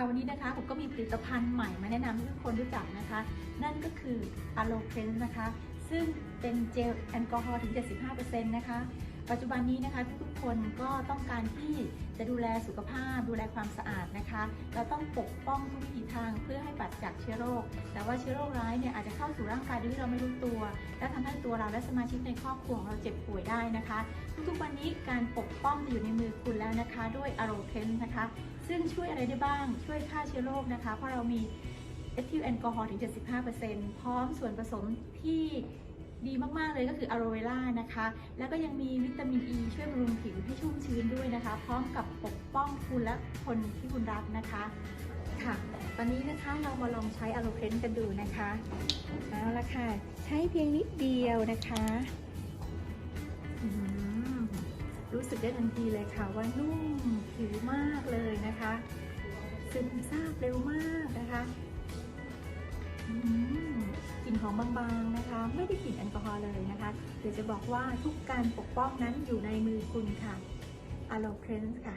ค่ะวันนี้นะคะผมก็มีผลิตภัณฑ์ใหม่มาแนะนำให้ทุกคนรู้จักนะคะ นั่นก็คือ a l o c r e n นะคะ ซึ่งเป็นเจลแอลกอฮอล์ถึง 75%นะคะ ปัจจุบันนี้นะคะทุกคนก็ต้องการที่จะดูแลสุขภาพ ดูแลความสะอาดนะคะ เราต้องปกป้องทุกวิถีทางเพื่อให้ปราศจากเชื้อโรค แต่ว่าเชื้อโรคร้ายเนี่ยอาจจะเข้าสู่ร่างกายโดยที่เราไม่รู้ตัว และทำให้ตัวเราและสมาชิกในครอบครัวของเราเจ็บป่วยได้นะคะ ทุกๆวันนี้การปกป้องจะอยู่ในมือคุณแล้วนะคะ ด้วย a r o c e n นะคะ ซึ่งช่วยอะไรได้บ้างช่วยฆ่าเชื้อโรคนะคะ เพราะเรามีเอทิลแอลกอฮอล์ถึง 75%พร้อมส่วนผสมที่ ดีมากๆเลยก็คืออะโรเวล่านะคะ แล้วก็ยังมีวิตามินอ e ีช่วยบำรุงผิวให้ชุ่มชื้นด้วยนะคะ พร้อมกับปกป้องคุณและคนที่คุณรักนะคะค่ะ ตอนนี้นะคะเรามาลองใช้อะโลเคนกันดูนะคะเอาละค่ะ ใช้เพียงนิดเดียวนะคะรู้สึกได้ทันทีเลยค่ะว่านุ่มผิวมากเลยนะคะ ซึมซาบเร็วมากนะคะ อมบางๆนะคะ ไม่ได้กลิ่นแอลกอฮอล์เลยนะคะเดี๋ยวจะบอกว่าทุกการปกป้องนั้นอยู่ในมือคุณค่ะอโลเครนค่ะ